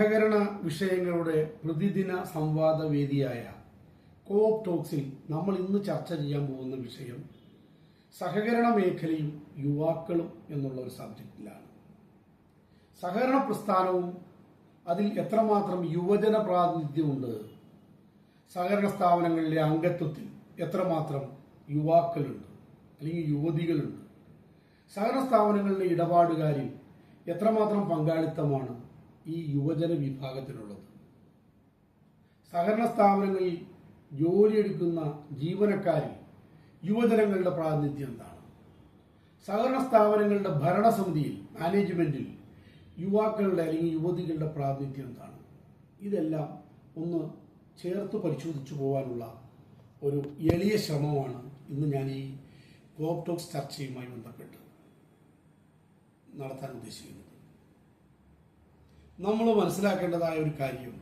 സഹകരണ വിഷയങ്ങളുടെ പ്രതിദിന സംവാദ വേദിയായ കോപ് ടോക്സിൽ നമ്മൾ ഇന്ന് ചർച്ച ചെയ്യാൻ പോകുന്ന വിഷയം സഹകരണ മേഖലയും യുവാക്കളും എന്നുള്ള ഒരു സബ്ജക്റ്റിലാണ്. സഹകരണ പ്രസ്ഥാനവും അതിൽ എത്രമാത്രം യുവജന പ്രാതിനിധ്യമുണ്ട്? സഹകരണ സ്ഥാപനങ്ങളിലെ അംഗത്വത്തിൽ എത്രമാത്രം യുവാക്കളുണ്ട്? അല്ലെങ്കിൽ യുവതികളുണ്ട്? സഹകരണ സ്ഥാപനങ്ങളിലെ ഇടപാടുകാരിൽ എത്രമാത്രം പങ്കാളിത്തമാണ്? ഈ യുവജന വിഭാഗത്തിലുള്ളത്. സഹകരണ സ്ഥാപനങ്ങളിൽ ജോലിയെടുക്കുന്ന ജീവനക്കാരിൽ യുവജനങ്ങളുടെ പ്രാതിനിധ്യം എന്താണ്? സഹകരണ സ്ഥാപനങ്ങളുടെ ഭരണസമിതിയിൽ മാനേജ്മെന്റിൽ യുവാക്കളുടെ അല്ലെങ്കിൽ യുവതികളുടെ പ്രാതിനിധ്യം എന്താണ്? ഇതെല്ലാം ഒന്ന് ചേർത്ത് പരിശോധിച്ചു പോകാനുള്ള ഒരു എളിയ ശ്രമമാണ് ഇന്ന് ഞാൻ ഈ കോപ്ടോക്സ് ചർച്ചയുമായി ബന്ധപ്പെട്ട് നടത്താൻ ഉദ്ദേശിക്കുന്നത്. നമ്മൾ മനസ്സിലാക്കേണ്ടതായ ഒരു കാര്യം.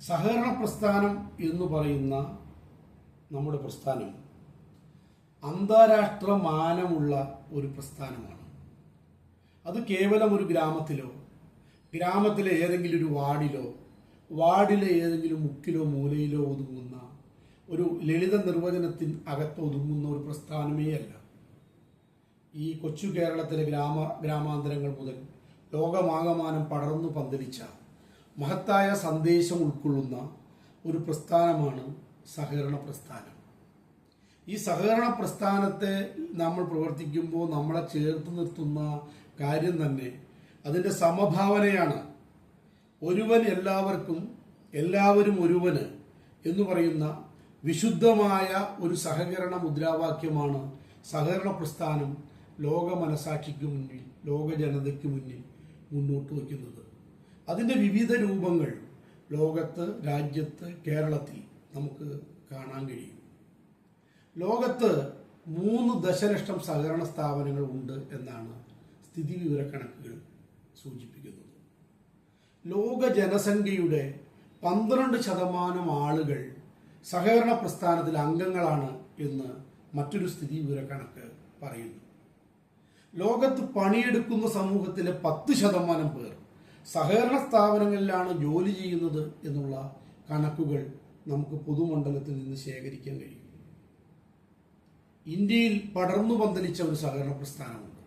സഹകരണ പ്രസ്ഥാനം എന്ന് പറയുന്ന നമ്മുടെ പ്രസ്ഥാനം അന്താരാഷ്ട്ര മാനമുള്ള ഒരു പ്രസ്ഥാനമാണ്. അത് കേവലം ഒരു ഗ്രാമത്തിലോ ഗ്രാമത്തിലെ ഏതെങ്കിലും ഒരു വാർഡിലോ വാർഡിലെ ഏതെങ്കിലും മുക്കിലോ മൂലയിലോ ഒതുങ്ങുന്ന ഒരു ലളിത നിർവചനത്തിന് അകത്ത് ഒതുങ്ങുന്ന ഒരു പ്രസ്ഥാനമേ അല്ല ഈ കൊച്ചു കേരളത്തിലെ ഗ്രാമ ഗ്രാമാന്തരങ്ങൾ മുതൽ ലോകമാകമാനം പടർന്നു പന്തലിച്ച മഹത്തായ സന്ദേശം ഉൾക്കൊള്ളുന്ന ഒരു പ്രസ്ഥാനമാണ് സഹകരണ പ്രസ്ഥാനം. ഈ സഹകരണ പ്രസ്ഥാനത്തെ നമ്മൾ പ്രവർത്തിക്കുമ്പോൾ നമ്മളെ ചേർത്ത് നിർത്തുന്ന കാര്യം തന്നെ അതിന്റെ സമഭാവനയാണ് ഒരുവൻ എല്ലാവർക്കും എല്ലാവരും ഒരുവന് എന്ന് പറയുന്ന വിശുദ്ധമായ ഒരു സഹകരണ മുദ്രാവാക്യമാണ് സഹകരണ പ്രസ്ഥാനം ലോക മനസാക്ഷിക്ക് മുന്നിൽ ലോക ജനതയ്ക്ക് മുന്നിൽ മുന്നോട്ട് വയ്ക്കുന്നത്. അതിന്റെ വിവിധ രൂപങ്ങൾ ലോകത്ത് രാജ്യത്ത് കേരളത്തിൽ നമുക്ക് കാണാൻ കഴിയും. ലോകത്ത് മൂന്ന് ദശലക്ഷം സഹകരണ സ്ഥാപനങ്ങൾ ഉണ്ട് എന്നാണ് സ്ഥിതി വിവരക്കണക്കുകൾ സൂചിപ്പിക്കുന്നത്. ലോക ജനസംഖ്യയുടെ പന്ത്രണ്ട് ശതമാനം ആളുകൾ സഹകരണ പ്രസ്ഥാനത്തിലെ അംഗങ്ങളാണ് എന്ന് മറ്റൊരു സ്ഥിതി വിവരക്കണക്ക് പറയുന്നു. ലോകത്ത് പണിയെടുക്കുന്ന സമൂഹത്തിലെ പത്ത് ശതമാനം പേർ സഹകരണ സ്ഥാപനങ്ങളിലാണ് ജോലി ചെയ്യുന്നത് എന്നുള്ള കണക്കുകൾ നമുക്ക് പൊതുമണ്ഡലത്തിൽ നിന്ന് ശേഖരിക്കാൻ കഴിയും. ഇന്ത്യയിൽ പടർന്നു പന്തലിച്ച ഒരു സഹകരണ പ്രസ്ഥാനമുണ്ട്.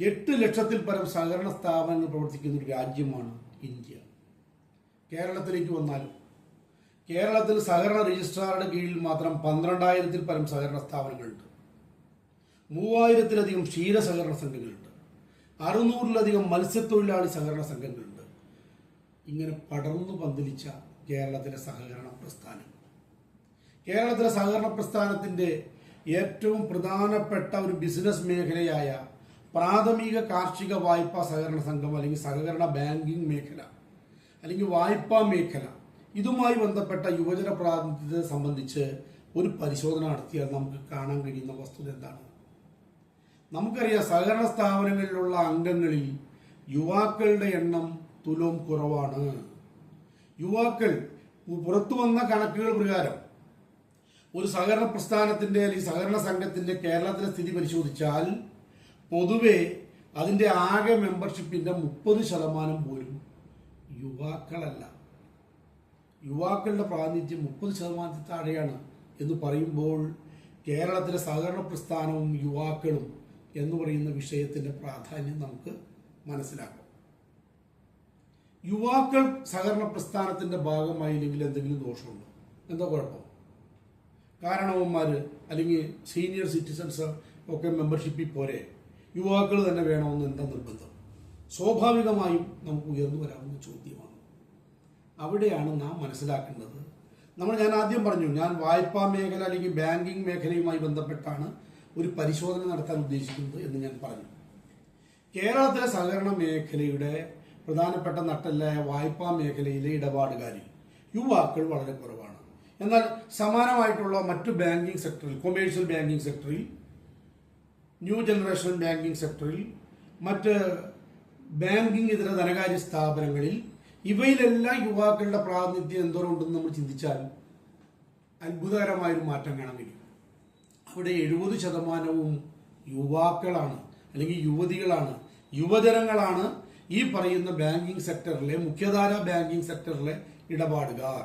എട്ട് ലക്ഷത്തിൽ പരം സഹകരണ സ്ഥാപനങ്ങൾ പ്രവർത്തിക്കുന്ന ഒരു രാജ്യമാണ് ഇന്ത്യ. കേരളത്തിലേക്ക് വന്നാലും കേരളത്തിൽ സഹകരണ രജിസ്ട്രാറുടെ കീഴിൽ മാത്രം പന്ത്രണ്ടായിരത്തിൽ പരം സഹകരണ സ്ഥാപനങ്ങളുണ്ട്. മൂവായിരത്തിലധികം ക്ഷീര സഹകരണ സംഘങ്ങളുണ്ട്. അറുന്നൂറിലധികം മത്സ്യത്തൊഴിലാളി സഹകരണ സംഘങ്ങളുണ്ട്. ഇങ്ങനെ പടർന്നു പന്തലിച്ച കേരളത്തിലെ സഹകരണ പ്രസ്ഥാനം. കേരളത്തിലെ സഹകരണ പ്രസ്ഥാനത്തിന്റെ ഏറ്റവും പ്രധാനപ്പെട്ട ഒരു ബിസിനസ് മേഖലയായ പ്രാഥമിക കാർഷിക വായ്പാ സഹകരണ സംഘം അല്ലെങ്കിൽ സഹകരണ ബാങ്കിംഗ് മേഖല അല്ലെങ്കിൽ വായ്പാ മേഖല ഇതുമായി ബന്ധപ്പെട്ട യുവജന പ്രാതിനിധ്യത്തെ സംബന്ധിച്ച് ഒരു പരിശോധന നടത്തിയാൽ നമുക്ക് കാണാൻ കഴിയുന്ന വസ്തുത എന്താണ്? നമുക്കറിയാം സഹകരണ സ്ഥാപനങ്ങളിലുള്ള അംഗങ്ങളിൽ യുവാക്കളുടെ എണ്ണം തുലവും കുറവാണ്. യുവാക്കൾ പുറത്തു വന്ന കണക്കുകൾ പ്രകാരം ഒരു സഹകരണ പ്രസ്ഥാനത്തിന്റെ അല്ലെങ്കിൽ സഹകരണ സംഘത്തിന്റെ കേരളത്തിലെ സ്ഥിതി പരിശോധിച്ചാൽ പൊതുവെ അതിന്റെ ആകെ മെമ്പർഷിപ്പിന്റെ മുപ്പത് ശതമാനം പോലും യുവാക്കളല്ല. യുവാക്കളുടെ പ്രാതിനിധ്യം മുപ്പത് ശതമാനത്തിൽ താഴെയാണ് എന്ന് പറയുമ്പോൾ കേരളത്തിലെ സഹകരണ പ്രസ്ഥാനവും യുവാക്കളും എന്ന് പറയുന്ന വിഷയത്തിന്റെ പ്രാധാന്യം നമുക്ക് മനസ്സിലാക്കാം. യുവാക്കൾ സഹകരണ പ്രസ്ഥാനത്തിന്റെ ഭാഗമായില്ലെങ്കിൽ എന്തെങ്കിലും ദോഷമുണ്ടോ? എന്താ കുഴപ്പം? കാരണവന്മാർ അല്ലെങ്കിൽ സീനിയർ സിറ്റിസൺസ് ഒക്കെ മെമ്പർഷിപ്പിൽ പോരെ. യുവാക്കൾ തന്നെ വേണമെന്ന് എന്താ നിർബന്ധം? സ്വാഭാവികമായും നമുക്ക് ഉയർന്നു വരാവുന്ന ചോദ്യമാണ്. അവിടെയാണ് നാം മനസ്സിലാക്കേണ്ടത്. നമ്മൾ ഞാൻ ആദ്യം പറഞ്ഞു ഞാൻ വായ്പാ മേഖല അല്ലെങ്കിൽ ബാങ്കിങ് മേഖലയുമായി ബന്ധപ്പെട്ടാണ് ഒരു പരിശോധന നടത്താൻ ഉദ്ദേശിക്കുന്നത് എന്ന് ഞാൻ പറഞ്ഞു. കേരളത്തിലെ സഹകരണ മേഖലയുടെ പ്രധാനപ്പെട്ട നട്ടല്ലായ വായ്പാ മേഖലയിലെ ഇടപാടുകാരിൽ യുവാക്കൾ വളരെ കുറവാണ്. എന്നാൽ സമാനമായിട്ടുള്ള മറ്റു ബാങ്കിങ് സെക്ടറിൽ കൊമേഴ്ഷ്യൽ ബാങ്കിങ് സെക്ടറിൽ ന്യൂ ജനറേഷൻ ബാങ്കിങ് സെക്ടറിൽ മറ്റ് ബാങ്കിങ് ഇതര ധനകാര്യ സ്ഥാപനങ്ങളിൽ ഇവയിലെല്ലാം യുവാക്കളുടെ പ്രാതിനിധ്യം എന്തോരം ഉണ്ടെന്ന് നമ്മൾ ചിന്തിച്ചാൽ അത്ഭുതകരമായൊരു മാറ്റം കാണാൻ കഴിയും. അവിടെ എഴുപത് ശതമാനവും യുവാക്കളാണ് അല്ലെങ്കിൽ യുവതികളാണ് യുവജനങ്ങളാണ് ഈ പറയുന്ന ബാങ്കിങ് സെക്ടറിലെ മുഖ്യധാര ബാങ്കിങ് സെക്ടറിലെ ഇടപാടുകാർ.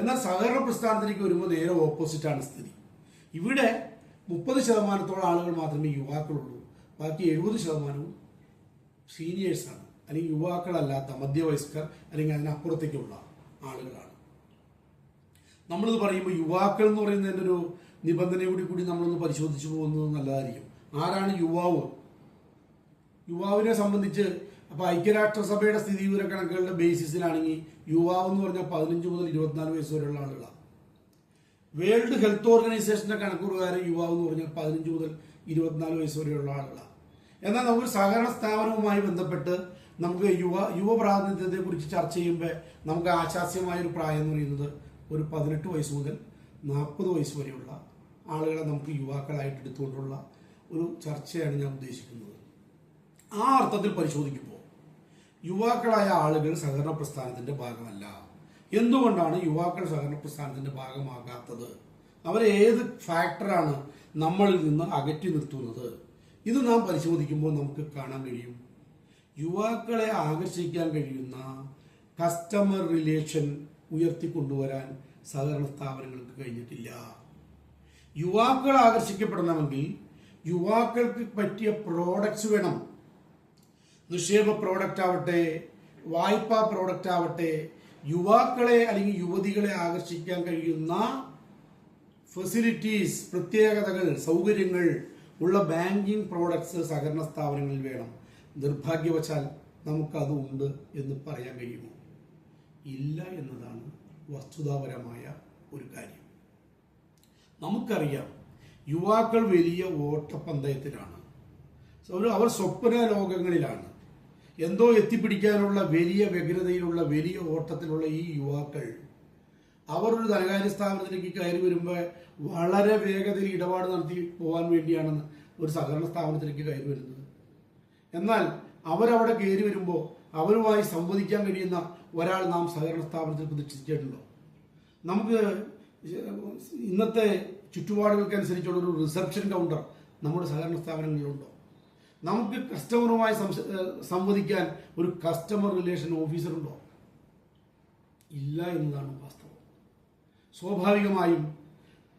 എന്നാൽ സഹകരണ പ്രസ്ഥാനത്തിലേക്ക് വരുമ്പോൾ നേരെ ഓപ്പോസിറ്റാണ് സ്ഥിതി. ഇവിടെ മുപ്പത് ശതമാനത്തോളം ആളുകൾ മാത്രമേ യുവാക്കളുള്ളൂ. ബാക്കി എഴുപത് ശതമാനവും സീനിയേഴ്സാണ് അല്ലെങ്കിൽ യുവാക്കളല്ലാത്ത മധ്യവയസ്കർ അല്ലെങ്കിൽ അതിനപ്പുറത്തേക്കുള്ള ആളുകളാണ്. നമ്മളിത് പറയുമ്പോൾ യുവാക്കൾ എന്ന് പറയുന്നതിന്റെ ഒരു നിബന്ധനയോട് കൂടി നമ്മളൊന്ന് പരിശോധിച്ചു പോകുന്നത് നല്ലതായിരിക്കും. ആരാണ് യുവാവ്? യുവാവിനെ സംബന്ധിച്ച് അപ്പോൾ ഐക്യരാഷ്ട്രസഭയുടെ സ്ഥിതിവിവര കണക്കുകളുടെ ബേസിസിലാണെങ്കിൽ യുവാവ് എന്ന് പറഞ്ഞാൽ പതിനഞ്ച് മുതൽ ഇരുപത്തിനാല് വയസ്സ് വരെയുള്ള ആളുകളാണ് വേൾഡ് ഹെൽത്ത് ഓർഗനൈസേഷന്റെ കണക്ക് പ്രകാരം യുവാവ് എന്ന് പറഞ്ഞാൽ പതിനഞ്ച് മുതൽ ഇരുപത്തിനാല് വയസ്സ് വരെയുള്ള ആളുകളാണ് എന്നാൽ നമുക്ക് സഹകരണ സ്ഥാപനവുമായി ബന്ധപ്പെട്ട് നമുക്ക് യുവ യുവ പ്രാതിനിധ്യത്തെ കുറിച്ച് ചർച്ച ചെയ്യുമ്പോൾ നമുക്ക് ആശാസ്യമായ ഒരു പ്രായം എന്ന് പറയുന്നത് ഒരു പതിനെട്ട് വയസ്സ് മുതൽ നാൽപ്പത് വയസ്സ് വരെയുള്ള ആളുകളെ നമുക്ക് യുവാക്കളായിട്ട് എടുത്തുകൊണ്ടുള്ള ഒരു ചർച്ചയാണ് ഞാൻ ഉദ്ദേശിക്കുന്നത്. ആ അർത്ഥത്തിൽ പരിശോധിക്കുമ്പോൾ യുവാക്കളായ ആളുകൾ സഹകരണ പ്രസ്ഥാനത്തിന്റെ ഭാഗമല്ല. എന്തുകൊണ്ടാണ് യുവാക്കൾ സഹകരണ പ്രസ്ഥാനത്തിന്റെ ഭാഗമാകാത്തത്? അവരെ ഏത് ഫാക്ടറാണ് നമ്മളിൽ നിന്ന് അകറ്റി നിർത്തുന്നത്? ഇത് നാം പരിശോധിക്കുമ്പോൾ നമുക്ക് കാണാൻ കഴിയും. യുവാക്കളെ ആകർഷിക്കാൻ കഴിയുന്ന കസ്റ്റമർ റിലേഷൻ ഉയർത്തിക്കൊണ്ടുവരാൻ സഹകരണ സ്ഥാപനങ്ങൾക്ക് കഴിഞ്ഞിട്ടില്ല. യുവാക്കൾ ആകർഷിക്കപ്പെടണമെങ്കിൽ യുവാക്കൾക്ക് പറ്റിയ പ്രോഡക്റ്റ്സ് വേണം. നിക്ഷേപ പ്രോഡക്റ്റ് ആവട്ടെ വായ്പാ പ്രോഡക്റ്റ് ആവട്ടെ യുവാക്കളെ അല്ലെങ്കിൽ യുവതികളെ ആകർഷിക്കാൻ കഴിയുന്ന ഫെസിലിറ്റീസ് പ്രത്യേകതകൾ സൗകര്യങ്ങൾ ഉള്ള ബാങ്കിങ് പ്രോഡക്ട്സ് സഹകരണ സ്ഥാപനങ്ങളിൽ വേണം. നിർഭാഗ്യവശാൽ നമുക്കത് ഉണ്ട് എന്ന് പറയാൻ കഴിയുമോ? ഇല്ല എന്നതാണ് വസ്തുതാപരമായ ഒരു കാര്യം. നമുക്കറിയാം യുവാക്കൾ വലിയ ഓട്ടപ്പന്തയത്തിലാണ്. അവർ സ്വപ്ന ലോകങ്ങളിലാണ്. എന്തോ എത്തിപ്പിടിക്കാനുള്ള വലിയ വ്യഗ്രതയിലുള്ള വലിയ ഓട്ടത്തിലുള്ള ഈ യുവാക്കൾ അവർ ഒരു ധനകാര്യ സ്ഥാപനത്തിലേക്ക് കയറി വരുമ്പോൾ വളരെ വേഗതയിൽ ഇടപാട് നടത്തി പോകാൻ വേണ്ടിയാണ് ഒരു സഹകരണ സ്ഥാപനത്തിലേക്ക് കയറി വരുന്നത്. എന്നാൽ അവരവിടെ കയറി വരുമ്പോൾ അവരുമായി സംവദിക്കാൻ കഴിയുന്ന ഒരാൾ നാം സഹകരണ സ്ഥാപനത്തിൽ പ്രതീക്ഷിച്ചിട്ടുണ്ടോ നമുക്ക് ഇന്നത്തെ ചുറ്റുപാടുകൾക്കനുസരിച്ചുള്ള ഒരു റിസപ്ഷൻ കൗണ്ടർ നമ്മുടെ സഹകരണ സ്ഥാപനങ്ങളിലുണ്ടോ? നമുക്ക് കസ്റ്റമറുമായി സംവദിക്കാൻ ഒരു കസ്റ്റമർ റിലേഷൻ ഓഫീസർ ഉണ്ടോ? ഇല്ല എന്നതാണ് വാസ്തവം. സ്വാഭാവികമായും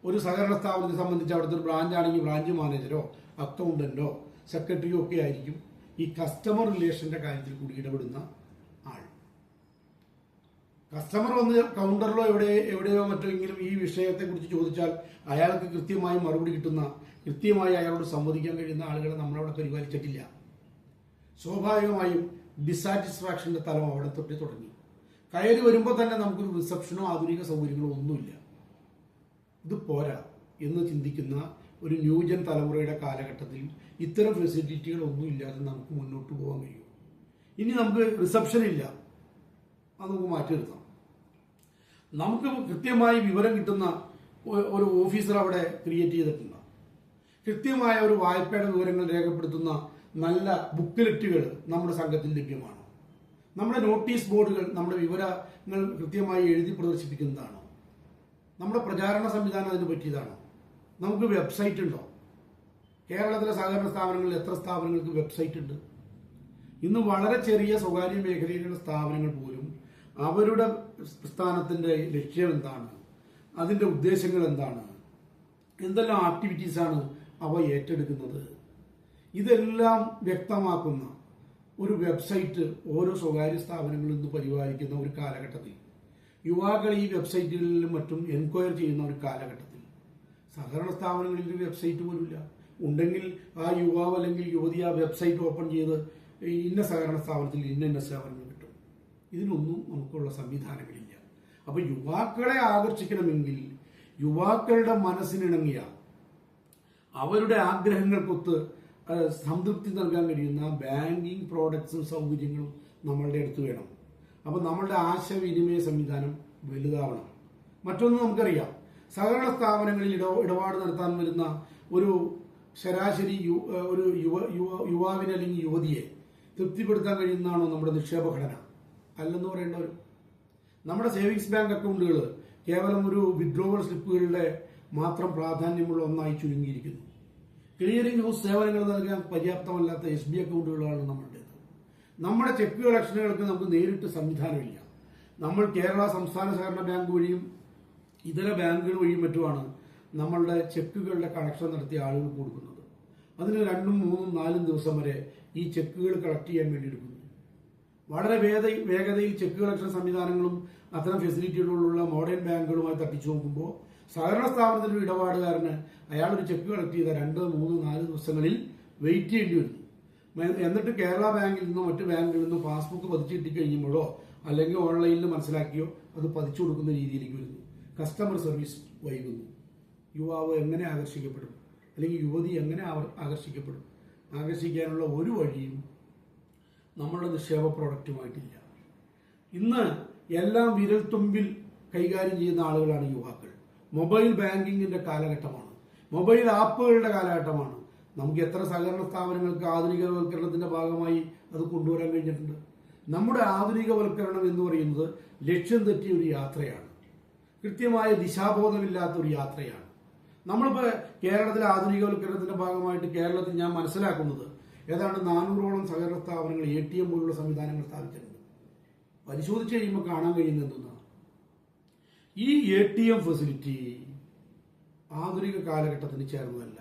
ഒരു സഹകരണ സ്ഥാപനത്തെ സംബന്ധിച്ച് അവിടുത്തെ ഒരു ബ്രാഞ്ച് ആണെങ്കിൽ ബ്രാഞ്ച് മാനേജരോ അക്കൗണ്ടന്റോ സെക്രട്ടറിയോ ഒക്കെ ആയിരിക്കും ഈ കസ്റ്റമർ റിലേഷന്റെ കാര്യത്തിൽ കൂടി ഇടപെടുന്ന കസ്റ്റമർ വന്ന് കൗണ്ടറിലോ എവിടെ എവിടെയോ മറ്റെങ്കിലും ഈ വിഷയത്തെക്കുറിച്ച് ചോദിച്ചാൽ അയാൾക്ക് കൃത്യമായി മറുപടി കിട്ടുന്ന കൃത്യമായി അയാളോട് സംവദിക്കാൻ കഴിയുന്ന ആളുകളെ നമ്മളവിടെ പരിപാലിച്ചിട്ടില്ല. സ്വാഭാവികമായും ഡിസാറ്റിസ്ഫാക്ഷന്റെ തലം അവിടെ തൊട്ട് തുടങ്ങി. കയറി വരുമ്പോൾ തന്നെ നമുക്കൊരു റിസപ്ഷനോ ആധുനിക സൗകര്യങ്ങളോ ഒന്നുമില്ല. ഇത് പോരാ എന്ന് ചിന്തിക്കുന്ന ഒരു ന്യൂജൻ തലമുറയുടെ കാലഘട്ടത്തിൽ ഇത്തരം ഫെസിലിറ്റികളൊന്നും ഇല്ലാതെ നമുക്ക് മുന്നോട്ട് പോകാൻ കഴിയും. ഇനി നമുക്ക് റിസപ്ഷൻ ഇല്ല. നമുക്ക് മാറ്റിയെടുക്കാം നമുക്ക് കൃത്യമായി വിവരം കിട്ടുന്ന ഒരു ഓഫീസർ അവിടെ ക്രിയേറ്റ് ചെയ്തിട്ടുണ്ട്? കൃത്യമായ ഒരു വായ്പയുടെ വിവരങ്ങൾ രേഖപ്പെടുത്തുന്ന നല്ല ബുക്ക്ലെറ്റുകൾ നമ്മുടെ സംഘത്തിൽ ലഭ്യമാണ്? നമ്മുടെ നോട്ടീസ് ബോർഡുകൾ നമ്മുടെ വിവരങ്ങൾ കൃത്യമായി എഴുതി പ്രദർശിപ്പിക്കുന്നതാണോ? നമ്മുടെ പ്രചാരണ സംവിധാനം അതിന് പറ്റിയതാണോ? നമുക്ക് വെബ്സൈറ്റ് ഉണ്ടോ? കേരളത്തിലെ സഹകരണ സ്ഥാപനങ്ങളിൽ എത്ര സ്ഥാപനങ്ങൾക്ക് വെബ്സൈറ്റ് ഉണ്ട്? ഇന്ന് വളരെ ചെറിയ സ്വകാര്യ മേഖലയിലുള്ള സ്ഥാപനങ്ങൾ പോലും അവരുടെ സ്ഥാനത്തിന്റെ ലക്ഷ്യം എന്താണ്? അതിന്റെ ഉദ്ദേശങ്ങൾ എന്താണ്? എന്തെല്ലാം ആക്ടിവിറ്റീസാണ് അവ ഏറ്റെടുക്കുന്നത്? ഇതെല്ലാം വ്യക്തമാക്കുന്ന ഒരു വെബ്സൈറ്റ് ഓരോ സ്വകാര്യ സ്ഥാപനങ്ങളിൽ നിന്ന് പരിപാലിക്കുന്ന ഒരു കാലഘട്ടത്തിൽ യുവാക്കൾ ഈ വെബ്സൈറ്റുകളിലും മറ്റും എൻക്വയർ ചെയ്യുന്ന ഒരു കാലഘട്ടത്തിൽ. സഹകരണ സ്ഥാപനങ്ങളിൽ ഒരു വെബ്സൈറ്റ് പോലുമില്ല. ഉണ്ടെങ്കിൽ ആ യുവാവ് അല്ലെങ്കിൽ യുവതി ആ വെബ്സൈറ്റ് ഓപ്പൺ ചെയ്ത് ഇന്ന സഹകരണ സ്ഥാപനത്തിൽ ഇന്ന ഇന്ന സേവനങ്ങൾ ഇതിനൊന്നും നമുക്കുള്ള സംവിധാനങ്ങളില്ല. അപ്പൊ യുവാക്കളെ ആകർഷിക്കണമെങ്കിൽ യുവാക്കളുടെ മനസ്സിനിണങ്ങിയ അവരുടെ ആഗ്രഹങ്ങൾക്കൊത്ത് സംതൃപ്തി നൽകാൻ കഴിയുന്ന ബാങ്കിങ് പ്രോഡക്ട്സും സൗകര്യങ്ങളും നമ്മളുടെ അടുത്ത് വേണം. അപ്പോൾ നമ്മളുടെ ആശയവിനിമയ സംവിധാനം വലുതാവണം. മറ്റൊന്ന് നമുക്കറിയാം. സഹകരണ സ്ഥാപനങ്ങളിൽ ഇട ഇടപാട് നടത്താൻ വരുന്ന ഒരു ശരാശരി ഒരു യുവ യുവാവിനെ അല്ലെങ്കിൽ യുവതിയെ തൃപ്തിപ്പെടുത്താൻ കഴിയുന്നതാണോ നമ്മുടെ നിക്ഷേപ ഘടന? അല്ലെന്ന് പറയേണ്ട ഒരു നമ്മുടെ സേവിങ്സ് ബാങ്ക് അക്കൗണ്ടുകൾ കേവലം ഒരു വിഡ്രോവൽ സ്ലിപ്പുകളുടെ മാത്രം പ്രാധാന്യമുള്ള ഒന്നായി ചുരുങ്ങിയിരിക്കുന്നു. ക്ലിയറിംഗ് ഹൗസ് സേവനങ്ങൾ നൽകാൻ പര്യാപ്തമല്ലാത്ത എസ് ബി അക്കൗണ്ടുകളാണ് നമ്മളുടേത്. നമ്മുടെ ചെക്ക് കളക്ഷനുകൾക്ക് നമുക്ക് നേരിട്ട് സംവിധാനമില്ല. നമ്മൾ കേരള സംസ്ഥാന സഹകരണ ബാങ്ക് വഴിയും ഇതര ബാങ്കുകൾ വഴിയും മറ്റുമാണ് നമ്മളുടെ ചെക്കുകളുടെ കളക്ഷൻ നടത്തിയ ആളുകൾ കൊടുക്കുന്നത്. അതിന് രണ്ടും മൂന്നും നാലും ദിവസം വരെ ഈ ചെക്കുകൾ കളക്ട് ചെയ്യാൻ വേണ്ടി എടുക്കുന്നു വളരെ വേഗ വേഗതയിൽ ചെക്ക് കളക്ഷൻ സംവിധാനങ്ങളും അത്തരം ഫെസിലിറ്റികളുള്ള മോഡേൺ ബാങ്കുകളുമായി തട്ടിച്ചു നോക്കുമ്പോൾ സഹകരണ സ്ഥാപനത്തിന്റെ ഇടപാടുകാരന് അയാൾ ഒരു ചെക്ക് കളക്ട് ചെയ്ത രണ്ട് മൂന്ന് നാല് ദിവസങ്ങളിൽ വെയിറ്റ് ചെയ്യേണ്ടി വരുന്നു എന്നിട്ട് കേരള ബാങ്കിൽ നിന്നോ മറ്റ് ബാങ്കുകളിൽ നിന്നോ പാസ്ബുക്ക് പതിച്ചു കിട്ടിക്കഴിയുമ്പോഴോ അല്ലെങ്കിൽ ഓൺലൈനിൽ മനസ്സിലാക്കിയോ അത് പതിച്ചു കൊടുക്കുന്ന രീതിയിലേക്ക് വരുന്നു. കസ്റ്റമർ സർവീസ് വൈകുന്നു. യുവാവ് എങ്ങനെ ആകർഷിക്കപ്പെടും? അല്ലെങ്കിൽ യുവതി എങ്ങനെ ആകർഷിക്കപ്പെടും? ആകർഷിക്കാനുള്ള ഒരു വഴിയും നമ്മളുടെ നിക്ഷേപ പ്രോഡക്റ്റുമായിട്ടില്ല. ഇന്ന് എല്ലാം വിരൽത്തുമ്പിൽ കൈകാര്യം ചെയ്യുന്ന ആളുകളാണ് യുവാക്കൾ. മൊബൈൽ ബാങ്കിങ്ങിന്റെ കാലഘട്ടമാണ്. മൊബൈൽ ആപ്പുകളുടെ കാലഘട്ടമാണ്. നമുക്ക് എത്ര സഹകരണ സ്ഥാപനങ്ങൾക്ക് ആധുനികവൽക്കരണത്തിന്റെ ഭാഗമായി അത് കൊണ്ടുവരാൻ കഴിഞ്ഞിട്ടുണ്ട്? നമ്മുടെ ആധുനികവൽക്കരണം എന്ന് പറയുന്നത് ലക്ഷ്യം തെറ്റിയ ഒരു യാത്രയാണ്. കൃത്യമായ ദിശാബോധമില്ലാത്ത ഒരു യാത്രയാണ്. നമ്മളിപ്പോൾ കേരളത്തിലെ ആധുനികവൽക്കരണത്തിന്റെ ഭാഗമായിട്ട് കേരളത്തിൽ ഞാൻ മനസ്സിലാക്കുന്നത് ഏതാണ്ട് നാനൂറോളം സഹകരണ സ്ഥാപനങ്ങൾ എ ടി എം പോലുള്ള സംവിധാനങ്ങൾ സ്ഥാപിച്ചിട്ടുണ്ട്. പരിശോധിച്ച് കഴിയുമ്പോൾ കാണാൻ കഴിയുന്ന എന്തെന്നാണ്? ഈ എ ടി എം ഫെസിലിറ്റി ആധുനിക കാലഘട്ടത്തിന് ചേർന്നതല്ല.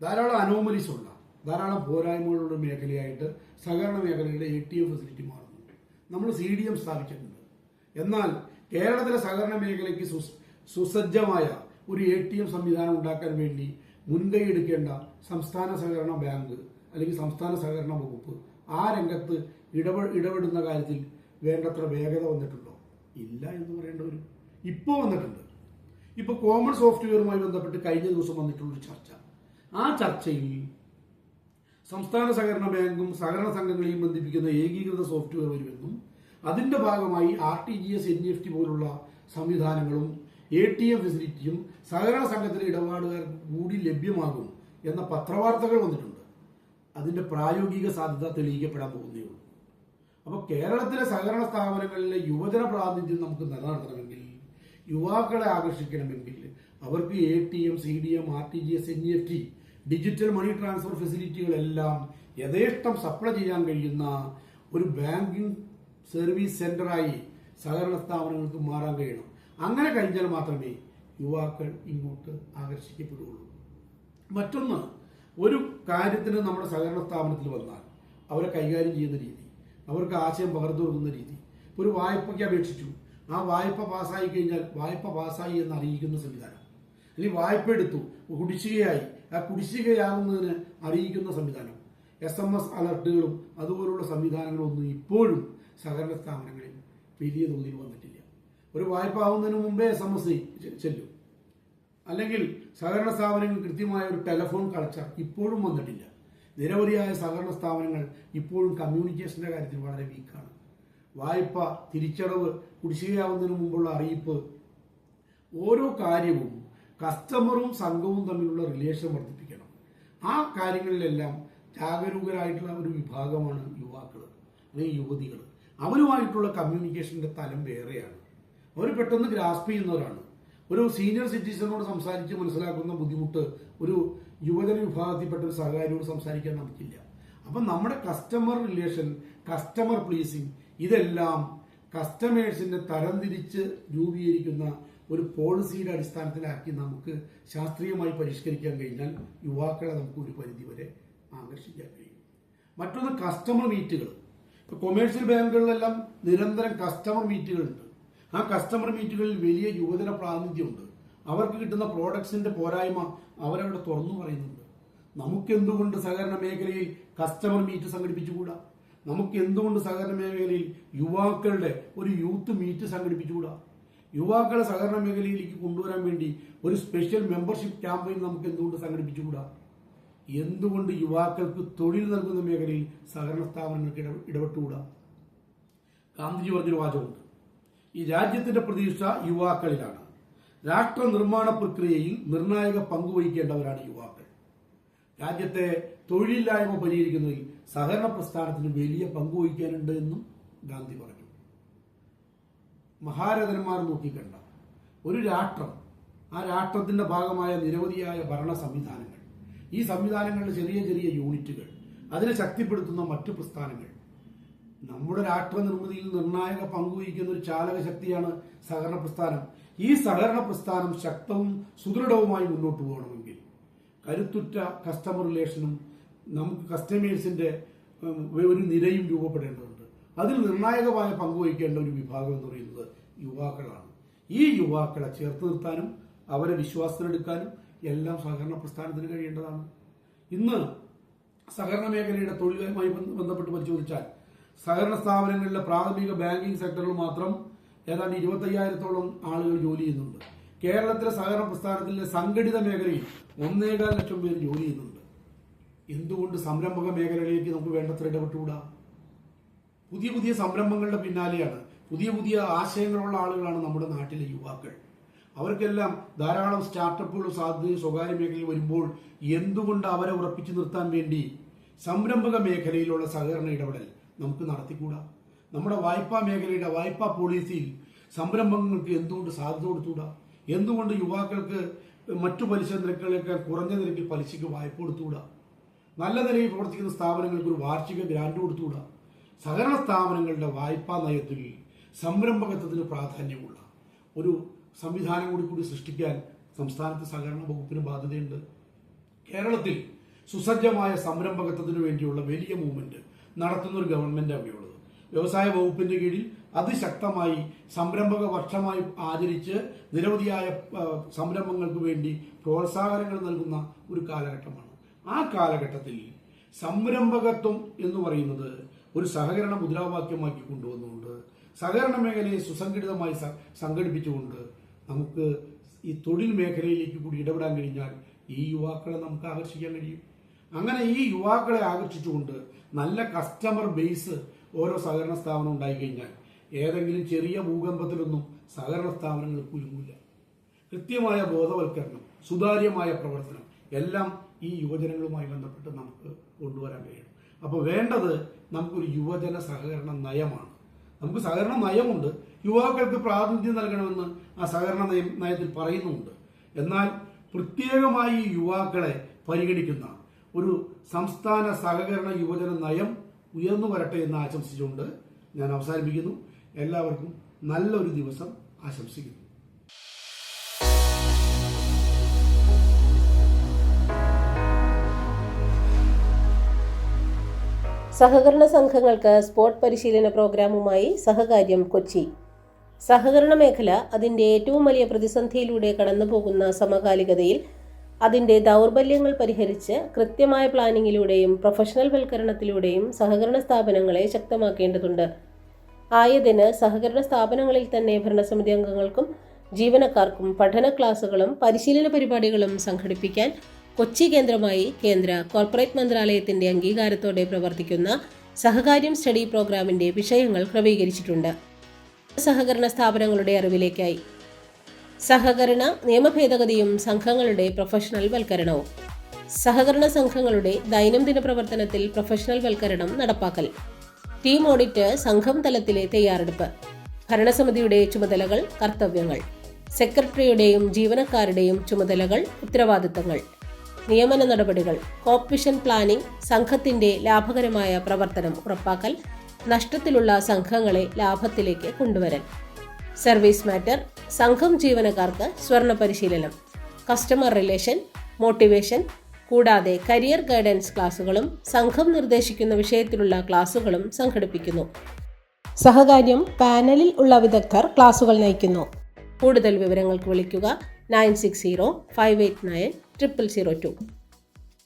ധാരാളം അനോമലീസ് ഉള്ള ധാരാളം പോരായ്മകളുള്ള മേഖലയായിട്ട് സഹകരണ മേഖലയുടെ എ ടി എം ഫെസിലിറ്റി മാറുന്നുണ്ട്. നമ്മൾ സി ഡി എം സ്ഥാപിച്ചിട്ടുണ്ട്. എന്നാൽ കേരളത്തിലെ സഹകരണ മേഖലയ്ക്ക് സുസജ്ജമായ ഒരു എ ടി എം സംവിധാനം ഉണ്ടാക്കാൻ വേണ്ടി മുൻകൈ എടുക്കേണ്ട സംസ്ഥാന സഹകരണ ബാങ്ക് അല്ലെങ്കിൽ സംസ്ഥാന സഹകരണ വകുപ്പ് ആ രംഗത്ത് ഇടപെ ഇടപെടുന്ന കാര്യത്തിൽ വേണ്ടത്ര വേഗത വന്നിട്ടുണ്ടോ? ഇല്ല എന്ന് പറയേണ്ട ഒരു ഇപ്പോൾ വന്നിട്ടുണ്ട്. ഇപ്പോൾ കോമൺ സോഫ്റ്റ്വെയറുമായി ബന്ധപ്പെട്ട് കഴിഞ്ഞ ദിവസം വന്നിട്ടുള്ളൊരു ചർച്ച. ആ ചർച്ചയിൽ സംസ്ഥാന സഹകരണ ബാങ്കും സഹകരണ സംഘങ്ങളെയും ബന്ധിപ്പിക്കുന്ന ഏകീകൃത സോഫ്റ്റ്വെയർ വരുമെന്നും അതിന്റെ ഭാഗമായി R T G S N E F T പോലുള്ള സംവിധാനങ്ങളും എ ടി എം ഫെസിലിറ്റിയും സഹകരണ സംഘത്തിലെ ഇടപാടുകാർക്ക് കൂടി ലഭ്യമാകും എന്ന പത്രവാർത്തകൾ വന്നിട്ടുണ്ട്. അതിന്റെ പ്രായോഗിക സാധ്യത തെളിയിക്കപ്പെടാൻ പോകുന്നേ ഉള്ളൂ അപ്പോൾ കേരളത്തിലെ സഹകരണ സ്ഥാപനങ്ങളിലെ യുവജന പ്രാതിനിധ്യം നമുക്ക് നിലനിർത്തണമെങ്കിൽ യുവാക്കളെ ആകർഷിക്കണമെങ്കിൽ അവർക്ക് A T M C D M R T G S N E F T digital money transfer ഫെസിലിറ്റികളെല്ലാം യഥേഷ്ടം സപ്ലൈ ചെയ്യാൻ കഴിയുന്ന ഒരു ബാങ്കിങ് സർവീസ് സെന്ററായി സഹകരണ സ്ഥാപനങ്ങൾക്ക് മാറാൻ കഴിയണം. അങ്ങനെ കഴിഞ്ഞാൽ മാത്രമേ യുവാക്കൾ ഇങ്ങോട്ട് ആകർഷിക്കപ്പെടുകയുള്ളൂ. മറ്റൊന്ന് ഒരു കാര്യത്തിന് നമ്മുടെ സഹകരണ സ്ഥാപനത്തിൽ വന്നാൽ അവരെ കൈകാര്യം ചെയ്യുന്ന രീതി അവർക്ക് ആശയം പകർന്നു കൊടുക്കുന്ന രീതി ഒരു വായ്പയ്ക്ക് അപേക്ഷിച്ചു. ആ വായ്പ പാസ്സായി കഴിഞ്ഞാൽ വായ്പ പാസ്സായി എന്ന് അറിയിക്കുന്ന സംവിധാനം. അല്ലെങ്കിൽ വായ്പ എടുത്തു കുടിശ്ശികയായി. ആ കുടിശ്ശികയാകുന്നതിന് അറിയിക്കുന്ന സംവിധാനം. എസ് എം എസ് അലർട്ടുകളും അതുപോലുള്ള സംവിധാനങ്ങളൊന്നും ഇപ്പോഴും സഹകരണ സ്ഥാപനങ്ങളിൽ വലിയ തോതിൽ വന്നിട്ടില്ല. ഒരു വായ്പ ആവുന്നതിന് മുമ്പേ എസ് എം എസ് ചെല്ലും. അല്ലെങ്കിൽ സഹകരണ സ്ഥാപനങ്ങൾ കൃത്യമായ ഒരു ടെലഫോൺ കളച്ചർ ഇപ്പോഴും വന്നിട്ടില്ല. നിരവധിയായ സഹകരണ സ്ഥാപനങ്ങൾ ഇപ്പോഴും കമ്മ്യൂണിക്കേഷന്റെ കാര്യത്തിൽ വളരെ വീക്കാണ്. വായ്പ തിരിച്ചടവ് കുടിശ്ശികയാവുന്നതിന് മുമ്പുള്ള അറിയിപ്പ് ഓരോ കാര്യവും കസ്റ്റമറും സംഘവും തമ്മിലുള്ള റിലേഷൻ വർദ്ധിപ്പിക്കണം. ആ കാര്യങ്ങളിലെല്ലാം ജാഗരൂകരായിട്ടുള്ള ഒരു വിഭാഗമാണ് യുവാക്കൾ അല്ലെങ്കിൽ യുവതികൾ. അവരുമായിട്ടുള്ള കമ്മ്യൂണിക്കേഷന്റെ തലം വേറെയാണ്. അവർ പെട്ടെന്ന് ഗ്രാസ്പ് ചെയ്യുന്നവരാണ്. ഒരു സീനിയർ സിറ്റിസണോട് സംസാരിച്ച് മനസ്സിലാക്കുന്ന ബുദ്ധിമുട്ട് ഒരു യുവജന വിഭാഗത്തിൽപ്പെട്ട ഒരു സഹകാരിയോട് സംസാരിക്കാൻ നമുക്കില്ല. അപ്പം നമ്മുടെ കസ്റ്റമർ റിലേഷൻ കസ്റ്റമർ പ്ലീസിങ് ഇതെല്ലാം കസ്റ്റമേഴ്സിനെ തരംതിരിച്ച് രൂപീകരിക്കുന്ന ഒരു പോളിസിയുടെ അടിസ്ഥാനത്തിലാക്കി നമുക്ക് ശാസ്ത്രീയമായി പരിഷ്കരിക്കാൻ കഴിഞ്ഞാൽ യുവാക്കളെ നമുക്ക് ഒരു പരിധിവരെ ആകർഷിക്കാൻ കഴിയും. മറ്റൊന്ന് കസ്റ്റമർ മീറ്റുകൾ ഇപ്പോൾ കൊമേഴ്ഷ്യൽ ബാങ്കുകളിലെല്ലാം നിരന്തരം കസ്റ്റമർ മീറ്റുകളുണ്ട് ആ കസ്റ്റമർ മീറ്റുകളിൽ വലിയ യുവജന പ്രാതിനിധ്യമുണ്ട്. അവർക്ക് കിട്ടുന്ന പ്രോഡക്ട്സിന്റെ പോരായ്മ അവരവിടെ തുറന്നു പറയുന്നുണ്ട്. നമുക്ക് എന്തുകൊണ്ട് സഹകരണ മേഖലയിൽ കസ്റ്റമർ മീറ്റ് സംഘടിപ്പിച്ചുകൂടാ? നമുക്ക് എന്തുകൊണ്ട് സഹകരണ മേഖലയിൽ യുവാക്കളുടെ ഒരു യൂത്ത് മീറ്റ് സംഘടിപ്പിച്ചുകൂടാ? യുവാക്കളെ സഹകരണ മേഖലയിലേക്ക് കൊണ്ടുവരാൻ വേണ്ടി ഒരു സ്പെഷ്യൽ മെമ്പർഷിപ്പ് ക്യാമ്പയിൻ നമുക്ക് എന്തുകൊണ്ട് സംഘടിപ്പിച്ചുകൂടാ? എന്തുകൊണ്ട് യുവാക്കൾക്ക് തൊഴിൽ നൽകുന്ന മേഖലയിൽ സഹകരണ സ്ഥാപനങ്ങൾക്ക് ഇട ഇടപെട്ടുകൂടാ? ഗാന്ധിജി പറഞ്ഞൊരു വാചകമുണ്ട്. ഈ രാജ്യത്തിന്റെ പ്രതീക്ഷ യുവാക്കളിലാണ്. രാഷ്ട്ര നിർമ്മാണ പ്രക്രിയയിൽ നിർണായക പങ്കുവഹിക്കേണ്ടവരാണ് യുവാക്കൾ. രാജ്യത്തെ തൊഴിലില്ലായ്മ പരിഹരിക്കുന്നതിൽ സഹകരണ പ്രസ്ഥാനത്തിന് വലിയ പങ്കുവഹിക്കാനുണ്ട് എന്നും ഗാന്ധി പറഞ്ഞു. മഹാരഥന്മാർ നോക്കിക്കണ്ട. ഒരു രാഷ്ട്രം ആ രാഷ്ട്രത്തിന്റെ ഭാഗമായ നിരവധിയായ ഭരണ സംവിധാനങ്ങൾ ഈ സംവിധാനങ്ങളുടെ ചെറിയ ചെറിയ യൂണിറ്റുകൾ അതിനെ ശക്തിപ്പെടുത്തുന്ന മറ്റു പ്രസ്ഥാനങ്ങൾ നമ്മുടെ രാഷ്ട്ര നിർമ്മിതിയിൽ നിർണായക പങ്കുവഹിക്കുന്ന ഒരു ചാലക ശക്തിയാണ് സഹകരണ പ്രസ്ഥാനം. ഈ സഹകരണ പ്രസ്ഥാനം ശക്തവും സുദൃഢവുമായി മുന്നോട്ട് പോകണമെങ്കിൽ കരുത്തുറ്റ കസ്റ്റമർ റിലേഷനും നമുക്ക് കസ്റ്റമേഴ്സിന്റെ ഒരു നിരയും രൂപപ്പെടേണ്ടതുണ്ട്. അതിൽ നിർണായകമായ പങ്കുവഹിക്കേണ്ട ഒരു വിഭാഗം എന്ന് പറയുന്നത് യുവാക്കളാണ്. ഈ യുവാക്കളെ ചേർത്ത് നിർത്താനും അവരെ വിശ്വാസത്തിലെടുക്കാനും എല്ലാം സഹകരണ പ്രസ്ഥാനത്തിന് കഴിയേണ്ടതാണ്. ഇന്ന് സഹകരണ മേഖലയുടെ തൊഴിലുമായി ബന്ധപ്പെട്ട് പരിശോധിച്ചാൽ സഹകരണ സ്ഥാപനങ്ങളിലെ പ്രാഥമിക ബാങ്കിംഗ് സെക്ടറിൽ മാത്രം ഏതാണ്ട് ഇരുപത്തയ്യായിരത്തോളം ആളുകൾ ജോലി ചെയ്യുന്നുണ്ട്. കേരളത്തിലെ സഹകരണ പ്രസ്ഥാനത്തിലെ സംഘടിത മേഖലയിൽ ഒന്നേകാൽ ലക്ഷം പേര് ജോലി ചെയ്യുന്നുണ്ട്. എന്തുകൊണ്ട് സംരംഭക മേഖലയിലേക്ക് നമുക്ക് വേണ്ടത്ര ഇടപെട്ടുകൂടാ? പുതിയ പുതിയ സംരംഭങ്ങളുടെ പിന്നാലെയാണ് പുതിയ പുതിയ ആശയങ്ങളുള്ള ആളുകളാണ് നമ്മുടെ നാട്ടിലെ യുവാക്കൾ. അവർക്കെല്ലാം ധാരാളം സ്റ്റാർട്ടപ്പുകളും സാധ്യതയും സ്വകാര്യ മേഖലയിൽ വരുമ്പോൾ എന്തുകൊണ്ട് അവരെ ഉറപ്പിച്ചു നിർത്താൻ വേണ്ടി സംരംഭക മേഖലയിലുള്ള സഹകരണ ഇടപെടൽ? നമുക്ക് നടത്തിക്കൂടാ. നമ്മുടെ വായ്പാ മേഖലയുടെ വായ്പാ പോളിസിയിൽ സംരംഭങ്ങൾക്ക് എന്തുകൊണ്ട് സാധ്യത കൊടുത്തുകൂടാ? എന്തുകൊണ്ട് യുവാക്കൾക്ക് മറ്റു പലിശ നിരക്കുകളേക്കാൾ കുറഞ്ഞ നിരക്കിൽ പലിശയ്ക്ക് വായ്പ കൊടുത്തുകൂടാ? നല്ല നിലയിൽ പ്രവർത്തിക്കുന്ന സ്ഥാപനങ്ങൾക്ക് ഒരു വാർഷിക ഗ്രാന്റ് കൊടുത്തുകൂടാ? സഹകരണ സ്ഥാപനങ്ങളുടെ വായ്പാ നയത്തിൽ സംരംഭകത്വത്തിന് പ്രാധാന്യമുള്ള ഒരു സംവിധാനം കൂടി കൂടി സൃഷ്ടിക്കാൻ സംസ്ഥാനത്ത് സഹകരണ വകുപ്പിന് ബാധ്യതയുണ്ട്. കേരളത്തിൽ സുസജ്ജമായ സംരംഭകത്വത്തിന് വേണ്ടിയുള്ള വലിയ മൂവ്മെന്റ് നടത്തുന്ന ഒരു ഗവൺമെന്റ് അവിടെയുള്ളത്. വ്യവസായ വകുപ്പിന്റെ കീഴിൽ അതിശക്തമായി സംരംഭക വർഷമായി ആചരിച്ച് നിരവധിയായ സംരംഭങ്ങൾക്ക് വേണ്ടി പ്രോത്സാഹനങ്ങൾ നൽകുന്ന ഒരു കാലഘട്ടമാണ്. ആ കാലഘട്ടത്തിൽ സംരംഭകത്വം എന്ന് പറയുന്നത് ഒരു സഹകരണ മുദ്രാവാക്യമാക്കി കൊണ്ടുവന്നുകൊണ്ട് സഹകരണ മേഖലയെ സുസംഘടിതമായി സംഘടിപ്പിച്ചുകൊണ്ട് നമുക്ക് ഈ തൊഴിൽ മേഖലയിലേക്ക് കൂടി ഇടപെടാൻ കഴിഞ്ഞാൽ ഈ യുവാക്കളെ നമുക്ക് ആകർഷിക്കാൻ കഴിയും. അങ്ങനെ ഈ യുവാക്കളെ ആകർഷിച്ചുകൊണ്ട് നല്ല കസ്റ്റമർ ബേസ് ഓരോ സഹകരണ സ്ഥാപനം ഉണ്ടായിക്കഴിഞ്ഞാൽ ഏതെങ്കിലും ചെറിയ ഭൂകമ്പത്തിലൊന്നും സഹകരണ സ്ഥാപനങ്ങൾ കുലുങ്ങില്ല കൃത്യമായ ബോധവൽക്കരണം സുതാര്യമായ പ്രവർത്തനം എല്ലാം ഈ യുവജനങ്ങളുമായി ബന്ധപ്പെട്ട് നമുക്ക് കൊണ്ടുവരാൻ കഴിയണം. അപ്പോൾ വേണ്ടത് നമുക്കൊരു യുവജന സഹകരണ നയമാണ്. നമുക്ക് സഹകരണ നയമുണ്ട്. യുവാക്കൾക്ക് പ്രാതിനിധ്യം നൽകണമെന്ന് ആ സഹകരണ നയം നയത്തിൽ പറയുന്നുമുണ്ട് എന്നാൽ പ്രത്യേകമായി യുവാക്കളെ പരിഗണിക്കുന്ന ഒരു സംസ്ഥാന സഹകരണ യുവജന നയം ഉയർന്നു വരട്ടെ എന്ന് ആശംസിച്ചുകൊണ്ട് ഞാൻ അവസാനിപ്പിക്കുന്നു. എല്ലാവർക്കും നല്ലൊരു ദിവസം ആശംസിക്കുന്നു. സഹകരണ സംഘങ്ങൾക്ക് സ്പോർട് പരിശീലന പ്രോഗ്രാമുമായി സഹകാര്യം കൊച്ചി. സഹകരണ മേഖല അതിന്റെ ഏറ്റവും വലിയ പ്രതിസന്ധിയിലൂടെ കടന്നുപോകുന്ന സമകാലികതയിൽ അതിന്റെ ദൗർബല്യങ്ങൾ പരിഹരിച്ച് കൃത്യമായ പ്ലാനിങ്ങിലൂടെയും പ്രൊഫഷണൽ വൽക്കരണത്തിലൂടെയും സഹകരണ സ്ഥാപനങ്ങളെ ശക്തമാക്കേണ്ടതുണ്ട്. ആയതിന് സഹകരണ സ്ഥാപനങ്ങളിൽ തന്നെ ഭരണസമിതി അംഗങ്ങൾക്കും ജീവനക്കാർക്കും പഠന ക്ലാസുകളും പരിശീലന പരിപാടികളും സംഘടിപ്പിക്കാൻ കൊച്ചി കേന്ദ്രമായി കേന്ദ്ര കോർപ്പറേറ്റ് മന്ത്രാലയത്തിന്റെ അംഗീകാരത്തോടെ പ്രവർത്തിക്കുന്ന സഹകാര്യം സ്റ്റഡി പ്രോഗ്രാമിന്റെ വിഷയങ്ങൾ ക്രമീകരിച്ചിട്ടുണ്ട്. സഹകരണ സ്ഥാപനങ്ങളുടെ അറിവിലേക്കായി സഹകരണ നിയമഭേദഗതിയും സംഘങ്ങളുടെ പ്രൊഫഷണൽ വൽക്കരണവും. സഹകരണ സംഘങ്ങളുടെ ദൈനംദിന പ്രവർത്തനത്തിൽ പ്രൊഫഷണൽ വൽക്കരണം നടപ്പാക്കൽ. ടീം ഓഡിറ്റ് സംഘം തലത്തിലെ തയ്യാറെടുപ്പ്. ഭരണസമിതിയുടെ ചുമതലകൾ കർത്തവ്യങ്ങൾ. സെക്രട്ടറിയുടെയും ജീവനക്കാരുടെയും ചുമതലകൾ ഉത്തരവാദിത്തങ്ങൾ. നിയമന നടപടികൾ. കോപ്പിഷൻ പ്ലാനിംഗ് സംഘത്തിന്റെ ലാഭകരമായ പ്രവർത്തനം ഉറപ്പാക്കൽ. നഷ്ടത്തിലുള്ള സംഘങ്ങളെ ലാഭത്തിലേക്ക് കൊണ്ടുവരൽ. സർവീസ് മാറ്റർ സംഘം ജീവനക്കാർക്ക് സ്വർണ പരിശീലനം കസ്റ്റമർ റിലേഷൻ മോട്ടിവേഷൻ കൂടാതെ കരിയർ ഗൈഡൻസ് ക്ലാസുകളും സംഘം നിർദ്ദേശിക്കുന്ന വിഷയത്തിലുള്ള ക്ലാസുകളും സംഘടിപ്പിക്കുന്നു. സഹകാര്യം പാനലിൽ ഉള്ള വിദഗ്ധർ ക്ലാസുകൾ നയിക്കുന്നു. കൂടുതൽ വിവരങ്ങൾക്ക് വിളിക്കുക nine six zero five eight nine triple zero two.